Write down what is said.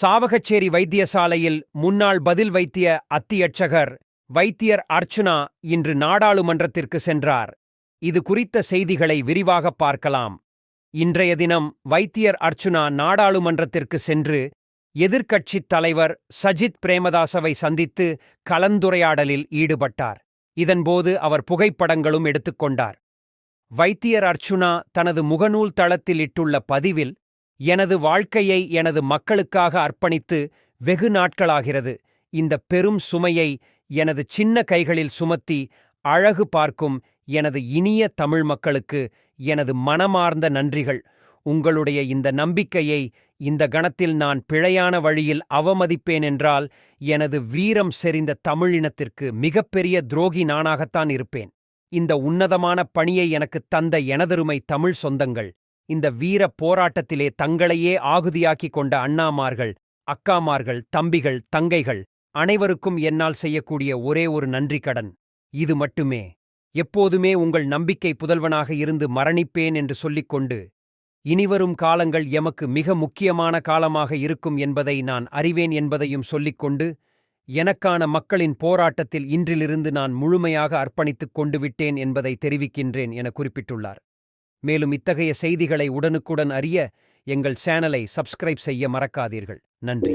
சாவகச்சேரி வைத்தியசாலையில் முன்னாள் பதில் வைத்திய அத்தியட்சகர் வைத்தியர் அர்ச்சுனா இன்று நாடாளுமன்றத்திற்கு சென்றார். இது குறித்த செய்திகளை விரிவாக பார்க்கலாம். இன்றைய தினம் வைத்தியர் அர்ச்சுனா நாடாளுமன்றத்திற்கு சென்று எதிர்க்கட்சித் தலைவர் சஜித் பிரேமதாசவை சந்தித்து கலந்துரையாடலில் ஈடுபட்டார். இதன்போது அவர் புகைப்படங்களும் எடுத்துக்கொண்டார் வைத்தியர் அர்ச்சுனா தனது முகநூல் தளத்தில் இட்டுள்ள பதிவில் எனது வாழ்க்கையை எனது மக்களுக்காக அர்ப்பணித்து வெகு நாட்களாகிறது. இந்த பெரும் சுமையை எனது சின்ன கைகளில் சுமத்தி அழகு பார்க்கும் எனது இனிய தமிழ் மக்களுக்கு எனது மனமார்ந்த நன்றிகள். உங்களுடைய இந்த நம்பிக்கையை இந்த கணத்தில் நான் பிழையான வழியில் அவமதிப்பேன் என்றால் எனது வீரம் செறிந்த தமிழினத்திற்கு மிகப்பெரிய துரோகி நானாகத்தான் இருப்பேன். இந்த உன்னதமான பணியை எனக்குத் தந்த எனதருமை தமிழ் சொந்தங்கள் இந்த வீர போராட்டத்திலே தங்களையே ஆகுதியாக்கிக் கொண்ட அண்ணாமார்கள் அக்காமார்கள் தம்பிகள் தங்கைகள் அனைவருக்கும் என்னால் செய்யக்கூடிய ஒரே ஒரு நன்றி கடன். இது மட்டுமே. எப்போதுமே உங்கள் நம்பிக்கை புதல்வனாக இருந்து மரணிப்பேன் என்று சொல்லிக்கொண்டு இனிவரும் காலங்கள் எமக்கு மிக முக்கியமான காலமாக இருக்கும் என்பதை நான் அறிவேன் என்பதையும் சொல்லிக்கொண்டு எனக்கான மக்களின் போராட்டத்தில் இன்றிலிருந்து நான் முழுமையாக அர்ப்பணித்துக் கொண்டு விட்டேன் என்பதை தெரிவிக்கின்றேன் என குறிப்பிட்டுள்ளார். மேலும் இத்தகைய செய்திகளை உடனுக்குடன் அறிய எங்கள் சேனலை சப்ஸ்கிரைப் செய்ய மறக்காதீர்கள். நன்றி.